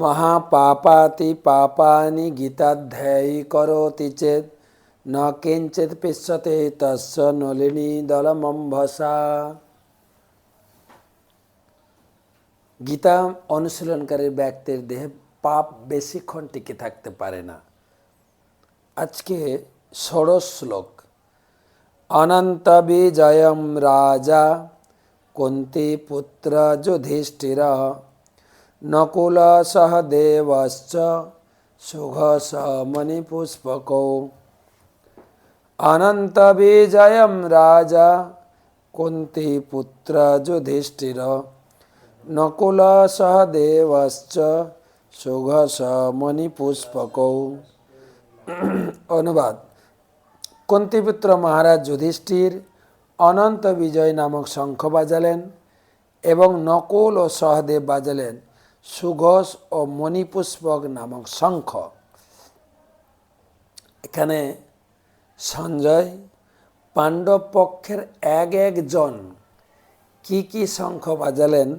মহাপাপাতি পাপানি গীতাধ্যায়ী করোতি চেত। ন কিঞ্চিত পিস্যতে তস্য নলিনী দলমম্ভসা। গীতা অনুশীলনকারী ব্যক্তির দেহে পাপ বেশিক্ষণ টিকে থাকতে পারে না। আজকে ষোড়শ শ্লোক। অনন্ত বিজয়ম রাজা, কুন্তি পুত্র যুধিষ্ঠির। নকুল সহদেবশ্চ সুঘ মণিপুষ্পকৌ অনন্ত বিজয়ম রাজা কুন্তি পুত্র যুধিষ্ঠির নকুল সহদেবশ্চ সুঘ মণিপুষ্পকৌ অনুবাদ কুন্তিপুত্র মহারাজ যুধিষ্ঠির অনন্ত বিজয় নামক শঙ্খ বাজালেন এবং নকুল ও সহদেব বাজালেন সুঘোষ ও মণিপুষ্পক নামক শঙ্খ। এখানে সঞ্জয় পাণ্ডব পক্ষের এক একজন কি কি শঙ্খ বাজালেন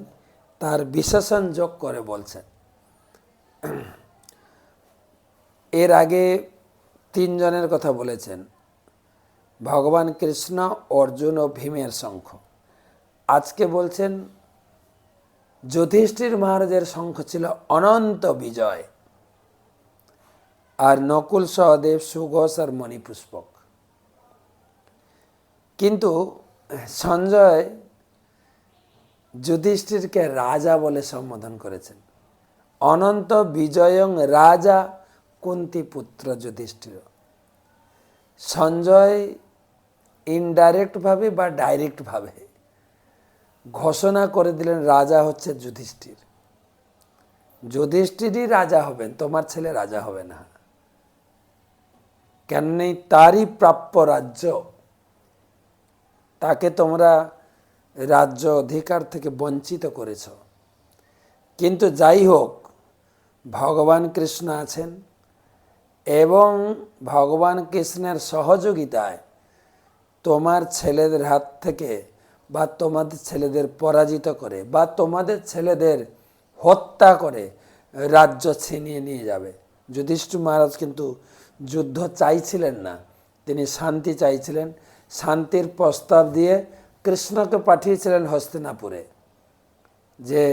তার বিশেষণ যোগ করে বলছেন। এর আগে তিনজনের কথা বলেছেন। ভগবান কৃষ্ণ, অর্জুন ও ভীমের শঙ্খ। আজকে বলছেন যুধিষ্ঠির মহারাজের শঙ্খ ছিল অনন্ত বিজয়। আর নকুল সহদেব সুঘোষ আর মণিপুষ্পক। কিন্তু সঞ্জয় যুধিষ্ঠিরকে রাজা বলে সম্বোধন করেছেন। অনন্ত বিজয়ং রাজা কুন্তি পুত্র যুধিষ্ঠির। সঞ্জয় ইনডাইরেক্টভাবে বা ডাইরেক্টভাবে ঘোষণা করে দিলেন, রাজা হচ্ছে যুধিষ্ঠির। যুধিষ্ঠিরই রাজা হবেন, তোমার ছেলে রাজা হবে না। কেননি তারই প্রাপ্য রাজ্য, তাকে তোমরা রাজ্য অধিকার থেকে বঞ্চিত করেছ। কিন্তু যাই হোক, ভগবান কৃষ্ণ আছেন এবং ভগবান কৃষ্ণের সহযোগিতায় তোমার ছেলেদের হাত থেকে বা তোমাদের ছেলেদের পরাজিত করে বা তোমাদের ছেলেদের হত্যা করে রাজ্য ছিনিয়ে নিয়ে যাবে। যুধিষ্ঠির মহারাজ কিন্তু যুদ্ধ চাইছিলেন না। তিনি শান্তি চাইছিলেন, শান্তির প্রস্তাব দিয়ে কৃষ্ণকে পাঠিয়েছিলেন হস্তিনাপুরে, যে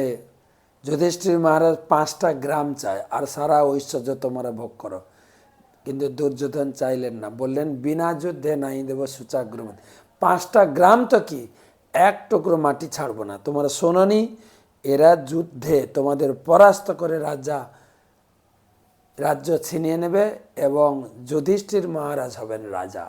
যুধিষ্ঠির মহারাজ পাঁচটা গ্রাম চায় আর সারা ঐশ্বর্য তোমরা ভোগ করো। কিন্তু দুর্যোধন চাইলেন না, বললেন, বিনা যুদ্ধে নাই দেব সুচাগ্রম পাঁচটা গ্রাম তো কি? এক টুকরো মাটি ছাড়ব না। তোমরা সোনানি, এরা যুদ্ধে তোমাদের পরাস্ত করে রাজা, রাজ্য ছিনিয়ে নেবে এবং যুধিষ্ঠির মহারাজ হবেন রাজা।